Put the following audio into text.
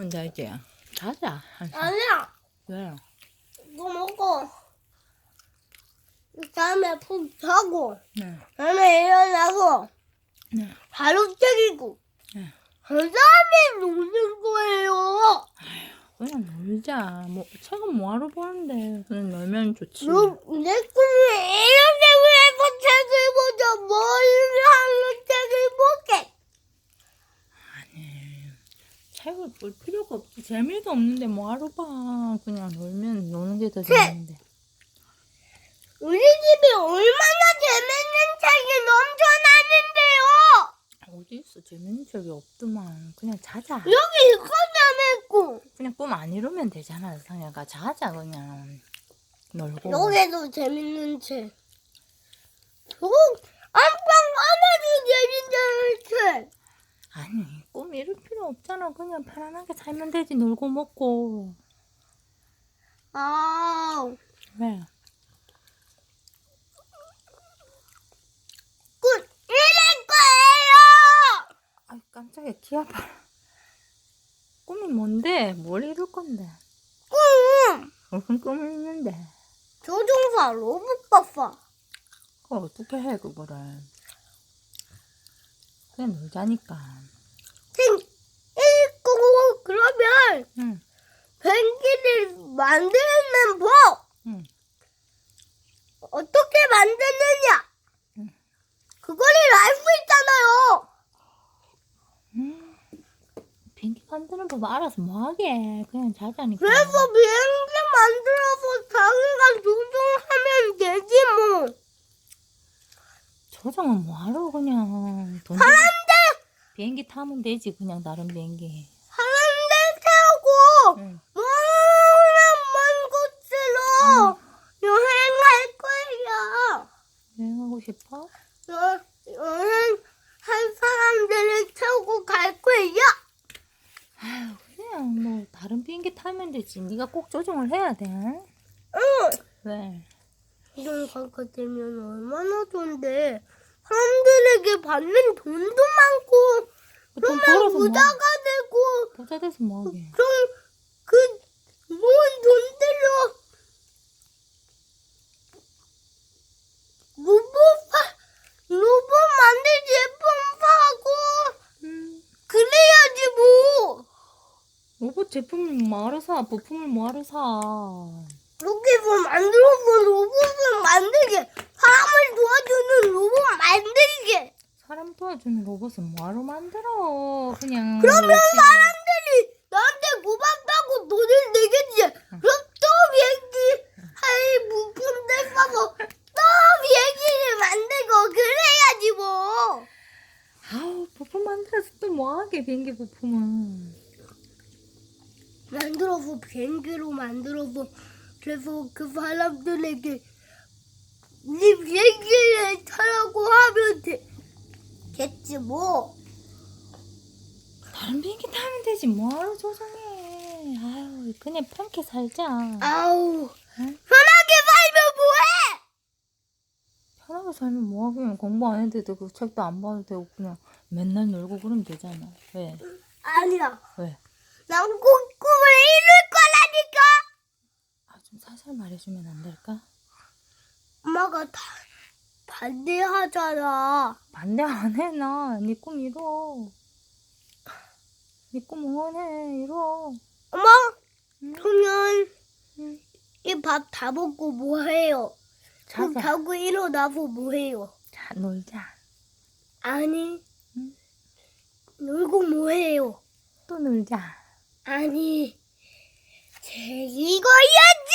혼자 이제 자자. 아니야. 왜? 이거 먹고. 다음에 푹 자고. 네. 다음에 일어나고. 네. 바로 때리고. 네. 그 다음에 노는 거예요. 그냥 놀자. 뭐 책은 뭐하러 보는데? 그냥 놀면 좋지. 너, 내 꿈이 이렇게 왜뭐 책을 보자. 머리를 하는 책을 보게. 책을 볼 필요가 없지. 재미도 없는데 뭐하러 봐. 그냥 놀면 노는 게 더 재밌는데. 우리 집에 얼마나 재밌는 책이 넘쳐나는데요. 어디 있어? 재밌는 책이 없더만. 그냥 자자. 여기 이거 재밌고. 그냥 꿈 안 이루면 되잖아, 상혁아. 자자 그냥. 놀고. 여기도 재밌는 책. 저 안방 안에도 재밌는 책. 아니, 꿈 이룰 필요 없잖아. 그냥 편안하게 살면 되지. 놀고 먹고. 아, 왜? 굿 이럴 거예요. 아 깜짝이야. 귀 아파. 꿈이 뭔데? 뭘 이룰 건데? 꿈 무슨 꿈을 있는데? 조종사 로봇 박사. 그걸 어떻게 해, 그거를. 그냥 놀자니까. 생 읽고 그러면 응, 변기를 만드는 법 응. 어떻게 만드느냐? 응. 그거를 알 수 있잖아요. 음, 비행기 만드는 법 알아서 뭐하게. 그냥 자자니까. 그래서 비행기 만들어서 자기가 조종하면 되지 뭐. 조정은 뭐하러 그냥. 돈 사람들 비행기 타면 되지, 그냥 다른 비행기. 사람들 태우고 응. 먼 곳으로 여행할 거예요. 여행하고 싶어? 여, 여행할 사람들을 태우고 갈 거예요. 아유, 그냥 뭐 다른 비행기 타면 되지. 네가 꼭 조정을 해야 돼. 응? 응. 왜? 이런 가가 되면 얼마나 좋은데 사람들에게 받는 돈도 많고 돈 그러면 뭐? 부자가 되고 부자 돼서 뭐하게. 그럼 그 모은 돈들로 로봇 파 로봇 만들 제품 사고 음, 그래야지 뭐 로봇 제품을 뭐하러 사? 부품을 뭐하러 사? 여기서 만들어서 로봇을 만들게 사람을 도와주는 로봇 만들게 사람 도와주는 로봇은 뭐하러 만들어? 그냥. 그러면 그렇지. 사람들이 나한테 고맙다고 돈을 내겠지 그럼 또 비행기 할 부품들 사서 또 비행기를 만들고 그래야지 뭐 아우, 부품 만들어서 또 뭐하게, 비행기 부품은. 만들어서 비행기로 만들어서 그래서 그 사람들에게 네 비행기를 타라고 하면 되, 겠지 뭐 다른 비행기 타면 되지. 뭐하러 조정해. 아유, 그냥 편하게 살자. 아우 응? 편하게 살면 뭐해 편하게 살면 뭐하게. 공부 안 해도 되고, 책도 안 봐도 되고, 그냥 맨날 놀고 그러면 되잖아. 왜? 아니야 왜? 난꼭 꿈을 이룰 거라니까 아, 좀 살살 말해주면 안 될까? 엄마가 다 반대하잖아 반대 안 해, 나. 네 꿈 이뤄. 네 꿈 응원해, 이뤄. 엄마 응? 그러면 응. 이밥 다 먹고 뭐 해요? 그럼 자자. 자고 일어나서 뭐 해요? 자, 놀자. 아니 응? 놀고 뭐 해요? 또 놀자. 아니 책 읽어야지